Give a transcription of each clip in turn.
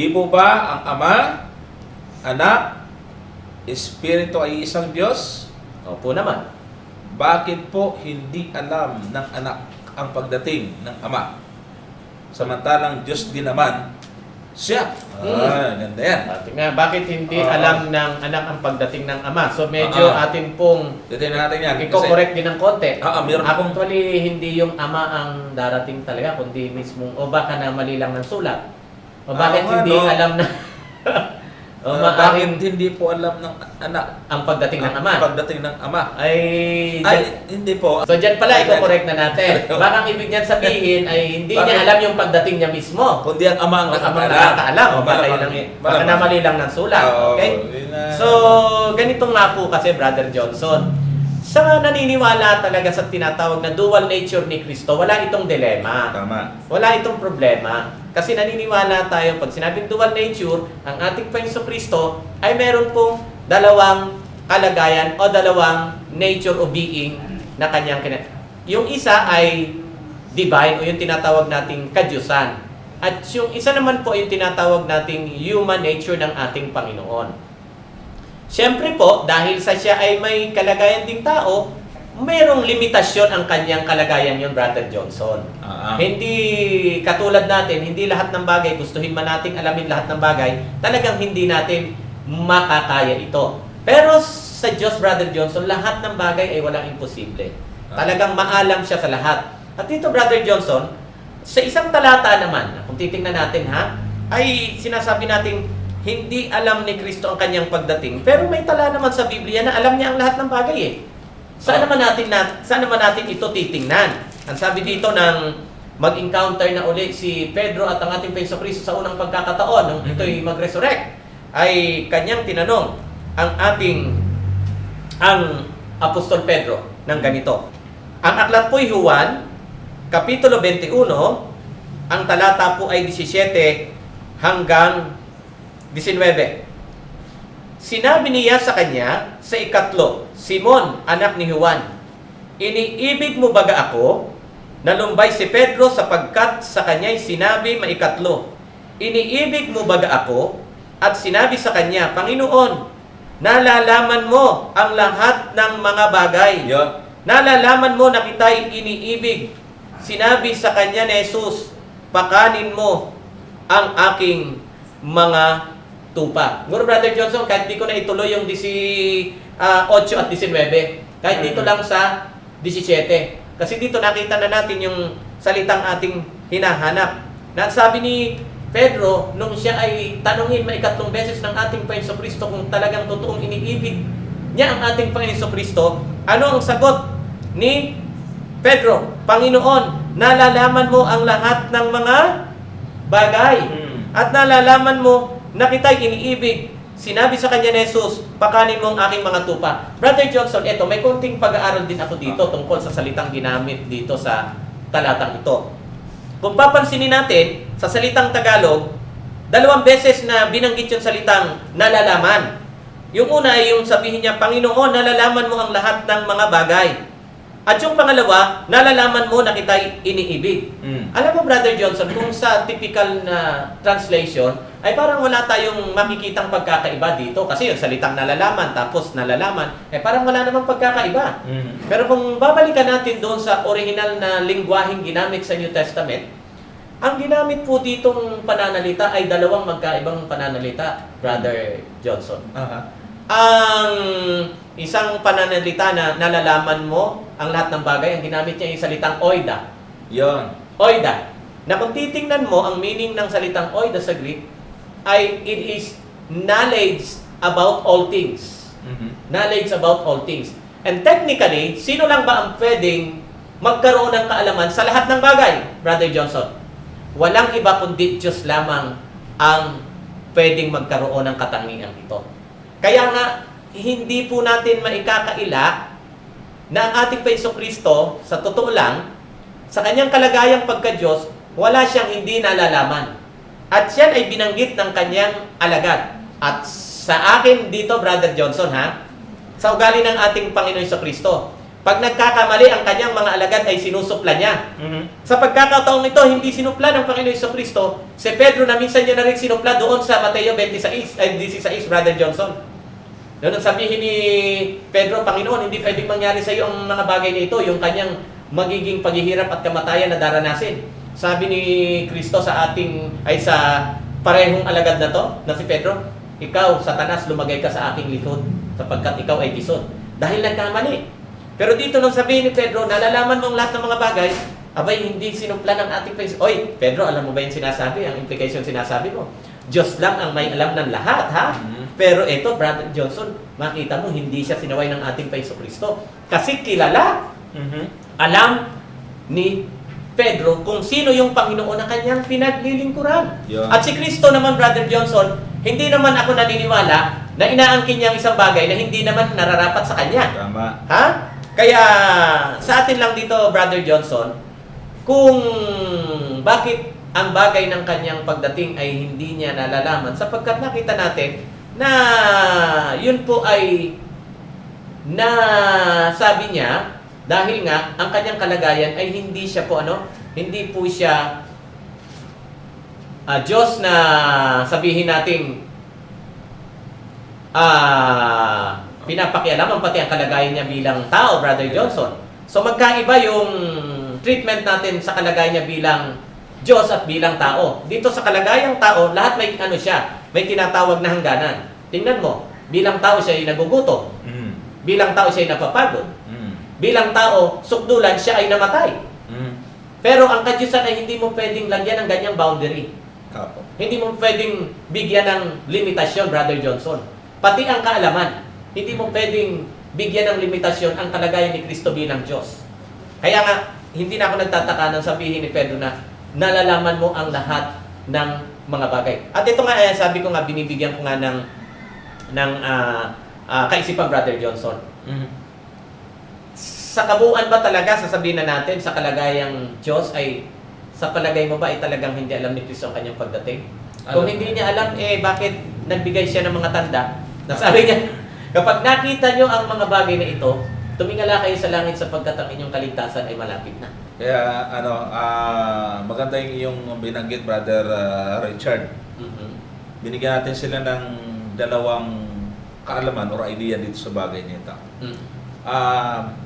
Di po ba ang Ama, Anak, Espiritu ay isang Diyos? Opo naman. Bakit po hindi alam ng anak ang pagdating ng Ama? Samantalang Diyos din naman siya. Ah, ganda yan. Nga, bakit hindi Oo. alam ng anak ang pagdating ng ama? So medyo Oo. atin pong Titignan natin yan. Kasi, i-correct din ng konti. Ah, ah, meron akong- Actually, hindi yung ama ang darating talaga, kundi mismong, o baka na mali lang ng sulat. O bakit Ah, hindi no? alam na, o ah, maaaring bakit hindi po alam ng anak ang pagdating ng ang ama? pagdating ng Ama? Ay, Ay, hindi po. so dyan pala, Ay, i-correct na natin. Baka ang ibig niyan sabihin ay hindi niya Bakit? alam yung pagdating niya mismo. Kundi ang Ama ang Ang ama nakakaalam. Oh, baka, yun ang, baka malamang. na mali lang ng sulat. Okay? So, ganito nga po kasi, Brother Johnson. Sa naniniwala talaga sa tinatawag na dual nature ni Kristo, wala itong dilema. Tama. Wala itong problema. Kasi naniniwala tayo, pag sinabing dual nature, ang ating Panginoon Kristo ay meron pong dalawang kalagayan o dalawang nature o being na kanyang kina... Yung isa ay divine o yung tinatawag nating kadyusan. At yung isa naman po yung tinatawag nating human nature ng ating Panginoon. Siyempre po, dahil sa siya ay may kalagayan ding tao, mayroong limitasyon ang kanyang kalagayan yun, Brother Johnson. Ah, ah. Hindi katulad natin, hindi lahat ng bagay, gustuhin man nating alamin lahat ng bagay, talagang hindi natin makakaya ito. Pero sa Diyos, Brother Johnson, lahat ng bagay ay walang imposible. Talagang maalam siya sa lahat. At dito, Brother Johnson, sa isang talata naman, kung titingnan natin ha, ay sinasabi natin, hindi alam ni Kristo ang kanyang pagdating. Pero may tala naman sa Biblia na alam niya ang lahat ng bagay eh. Saan Ah. naman natin na, saan naman natin ito titingnan? Ang sabi dito ng mag-encounter na uli si Pedro at ang ating Panginoon Kristo sa unang pagkakataon nung Mhm. ito'y mag-resurrect ay kanyang tinanong ang ating ang Apostol Pedro ng ganito. Ang aklat po'y Juan, Kapitulo 21, ang talata po ay 17 hanggang 19. Sinabi niya sa kanya sa ikatlo, Simon, anak ni Juan, iniibig mo baga ako? Nalumbay si Pedro sapagkat sa kanya'y sinabi maikatlo, Iniibig mo baga ako? At sinabi sa kanya, Panginoon, nalalaman mo ang lahat ng mga bagay. Yun. Nalalaman mo na kita'y iniibig. Sinabi sa kanya ni Jesus, pakanin mo ang aking mga tupa. Nguro Brother Johnson, kahit di ko na ituloy yung 18 at 19, kahit dito lang sa 17. Kasi dito nakita na natin yung salitang ating hinahanap. Na sabi ni Pedro, nung siya ay tanungin maikatlong beses ng ating Panginoon Kristo kung talagang totoong iniibig niya ang ating Panginoon Kristo, ano ang sagot ni Pedro? Panginoon, nalalaman mo ang lahat ng mga bagay. Hmm. At nalalaman mo na kita'y iniibig. Sinabi sa kanya ni Jesus, pakanin mo ang aking mga tupa. Brother Johnson, eto, may konting pag-aaral din ako dito tungkol sa salitang ginamit dito sa talatang ito. Kung papansinin natin, sa salitang Tagalog, dalawang beses na binanggit yung salitang nalalaman. Yung una ay yung sabihin niya, Panginoon, nalalaman mo ang lahat ng mga bagay. At yung pangalawa, nalalaman mo na kita'y iniibig. Hmm. Alam mo, Brother Johnson, kung sa typical na translation, ay parang wala tayong makikitang pagkakaiba dito. Kasi yung salitang nalalaman, tapos nalalaman, eh parang wala namang pagkakaiba. Hmm. Pero kung babalikan natin doon sa original na lingwaheng ginamit sa New Testament, ang ginamit po ditong pananalita ay dalawang magkaibang pananalita, Brother Johnson. Aha. Ang isang pananalita na nalalaman mo ang lahat ng bagay, ang ginamit niya yung salitang oida. Yun. Oida. Na kung titingnan mo, ang meaning ng salitang oida sa Greek ay it is knowledge about all things. Mhm. Knowledge about all things. And technically, sino lang ba ang pwedeng magkaroon ng kaalaman sa lahat ng bagay, Brother Johnson? Walang iba kundi Diyos lamang ang pwedeng magkaroon ng katangian ito. Kaya nga, hindi po natin maikakaila na ang ating Paiso Kristo, sa totoo lang, sa kanyang kalagayang pagka-Diyos, wala siyang hindi nalalaman. At siya ay binanggit ng kanyang alagad. At sa akin dito, Brother Johnson, ha? Sa ugali ng ating Panginoon sa Kristo, Pag nagkakamali, ang kanyang mga alagad ay sinusupla niya. Mhm. Sa pagkakataong ito, hindi sinupla ng Panginoon Iso Kristo, si Pedro na minsan niya na rin sinupla doon sa Mateo 26, ay 16, Brother Johnson. Ang sabihin ni Pedro, Panginoon, hindi pwedeng mangyari sa iyo ang mga bagay na ito, yung kanyang magiging paghihirap at kamatayan na daranasin. Sabi ni Kristo sa ating, ay sa parehong alagad na to, na si Pedro, ikaw, Satanas, lumagay ka sa aking likod, sapagkat ikaw ay tisod. Dahil nagkamali. Pero dito nung sabihin ni Pedro, nalalaman mo ang lahat ng mga bagay, abay hindi sinumpla ng ating face. Oy, Pedro, alam mo ba yung sinasabi? Ang implication sinasabi mo? Diyos lang ang may alam ng lahat, ha? Mhm. Pero ito, Brother Johnson, makita mo, hindi siya sinaway ng ating Paiso Kristo. Kasi kilala, Mhm. alam ni Pedro kung sino yung Panginoon na kanyang pinaglilingkuran. Yun. At si Kristo naman, Brother Johnson, hindi naman ako naniniwala na inaangkin niya ang isang bagay na hindi naman nararapat sa kanya. Tama. Ha? Kaya sa atin lang dito, Brother Johnson, kung bakit ang bagay ng kanyang pagdating ay hindi niya nalalaman sapagkat nakita natin na yun po ay na sabi niya dahil nga ang kanyang kalagayan ay hindi siya po ano, hindi po siya ah, Diyos na sabihin nating ah pinapakialaman pati ang kalagayan niya bilang tao, Brother Johnson. So magkaiba yung treatment natin sa kalagayan niya bilang Diyos at bilang tao. Dito sa kalagayang tao, lahat may ano siya, may tinatawag na hangganan. Tingnan mo, bilang tao siya ay nagugutom. Mhm. Bilang tao siya ay napapagod. Mhm. Bilang tao, sukdulan siya ay namatay. Mhm. Pero ang kadyusan ay hindi mo pwedeng lagyan ng ganyang boundary. Apo. Hindi mo pwedeng bigyan ng limitasyon, Brother Johnson. Pati ang kaalaman, hindi mo pwedeng bigyan ng limitasyon ang kalagayan ni Kristo bilang Diyos. Kaya nga, hindi na ako nagtataka ng sabihin ni Pedro na nalalaman mo ang lahat ng mga bagay. At ito nga, eh, sabi ko nga, binibigyan ko nga ng, ng ah, ah, kaisipan, Brother Johnson. Mhm. Sa kabuuan ba talaga, sasabihin na natin, sa kalagayang Diyos ay, sa palagay mo ba ay talagang hindi alam ni Kristo ang kanyang pagdating? Kung Alam. hindi niya alam, eh bakit nagbigay siya ng mga tanda? Nasabi niya, kapag nakita niyo ang mga bagay na ito, tumingala kayo sa langit sapagkat ang inyong kaligtasan ay malapit na. Kaya ano, ah, maganda yung iyong binanggit, Brother ah, Richard. Mhm. Binigyan natin sila ng dalawang kaalaman or idea dito sa bagay nito. Mhm. Ah,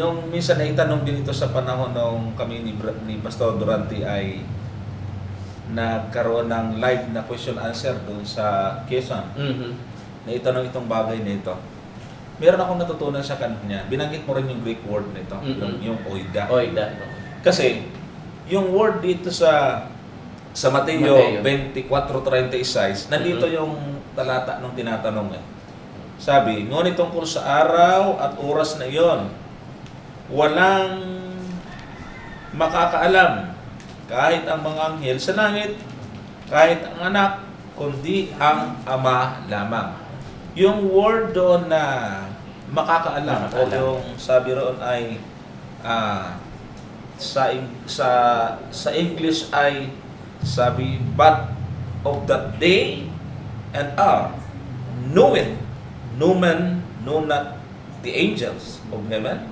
nung minsan na itanong din ito sa panahon nung kami ni, ni Pastor Durante ay nagkaroon ng live na question answer doon sa Quezon Mhm. na itanong itong bagay nito. Meron akong natutunan sa kanya. Binanggit mo rin yung Greek word nito, Mhm. yung, yung oida. Oy, da. no. Kasi yung word dito sa sa Mateo, Mateo. 24:36, nandito Mhm. yung talata nung tinatanong eh. Sabi, ngunit tungkol sa araw at oras na iyon, walang makakaalam kahit ang mga anghel sa langit, kahit ang anak, kundi ang ama lamang. Yung word doon na makakaalam, o Makakaalam. yung sabi roon ay ah, sa sa sa English ay sabi but of that day and hour knoweth no man know not the angels of heaven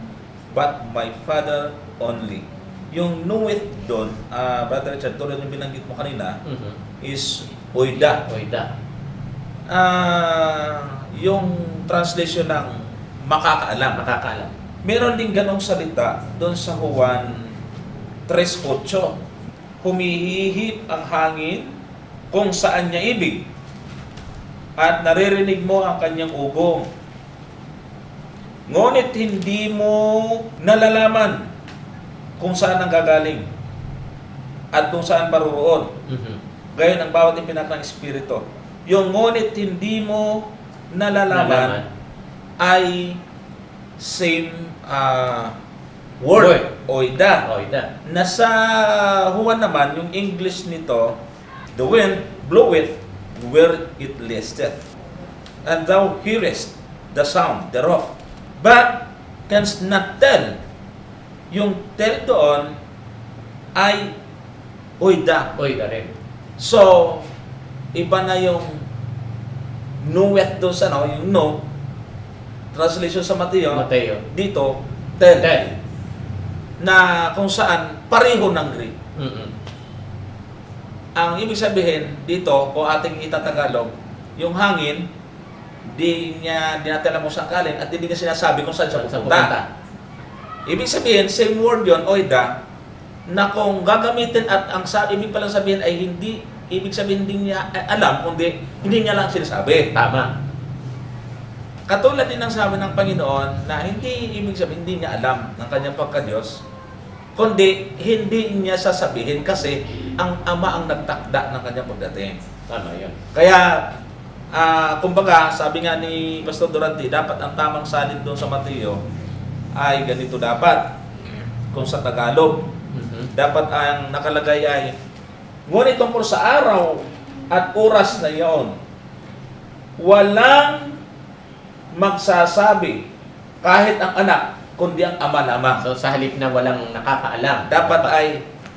but my father only yung knoweth doon ah brother Richard tulad yung binanggit mo kanina Mhm. is oida Oy, ah yung translation ng makakaalam Makakaalam. Meron din ganong salita doon sa Juan 3.8. Humihihip ang hangin kung saan niya ibig at naririnig mo ang kanyang ugong. Ngunit hindi mo nalalaman kung saan ang gagaling at kung saan paroroon. Mhm. Gayon ang bawat ipinak ng Espiritu. Yung ngunit hindi mo nalalaman, ay same uh, word, oida. Oy, da. Nasa Juan naman, yung English nito, the wind bloweth where it listeth, and thou hearest the sound thereof, but canst not tell. Yung tell doon ay oida. Oy, da rin. So, iba na yung knoweth doon sa no, yung no, translation sa Mateo, Mateo. dito, 10 Ten. na kung saan pareho ng Greek. Mm-mm. Ang ibig sabihin dito, kung ating itatagalog, yung hangin, di niya dinatala mo saan galing at hindi niya sinasabi kung saan siya Sa pupunta. pupunta. Ibig sabihin, same word yun, oida, na kung gagamitin at ang sa ibig palang sabihin ay hindi, ibig sabihin hindi niya eh, alam, kundi hindi niya lang sinasabi. Tama. Katulad din ng sabi ng Panginoon na hindi ibig sabihin hindi niya alam ng kanyang pagka-Diyos, kundi hindi niya sasabihin kasi ang Ama ang nagtakda ng kanyang pagdating. Tama yun. Kaya, ah, kumbaga, sabi nga ni Pastor Durante, dapat ang tamang salin doon sa Mateo ay ganito dapat. Kung sa Tagalog, Mhm. dapat ang nakalagay ay, ngunit tungkol sa araw at oras na iyon, walang magsasabi kahit ang anak, kundi ang ama lamang. So sa halip na walang nakakaalam. Dapat ay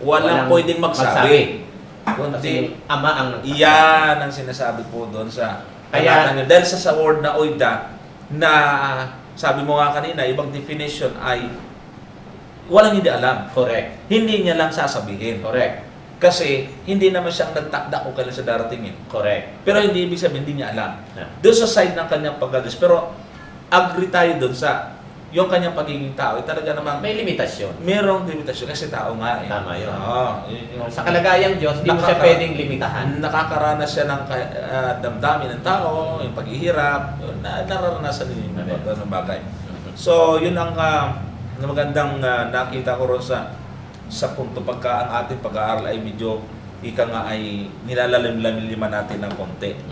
walang, pwedeng magsabi. Kasi Kundi ama ang nagsasabi. Iyan ang sinasabi po doon sa Kaya- Kaya, dahil sa, sa word na oida na sabi mo nga kanina, ibang definition ay walang hindi alam. Correct. Hindi niya lang sasabihin. Correct. Kasi hindi naman siyang nagtakda kung kailan siya daratingin. Correct. Pero hindi ibig sabihin, hindi niya alam. Yeah. Doon sa side ng kanyang pagkadis. Pero agree tayo doon sa yung kanyang pagiging tao. Eh, talaga namang May limitasyon. merong limitasyon kasi tao nga eh. Tama yun. Oo. yun yung- Sa kalagayang Diyos, hindi mo siya pwedeng limitahan. nakakaranas siya ng ah, damdamin ng tao, yung paghihirap, na, nararanasan din yung mga bagay. Mhm. So, yun ang na magandang ah, nakita ko ron sa sa punto pagka ang ating pag-aaral ay medyo ika nga ay nilalalim-lamiliman natin ng konti.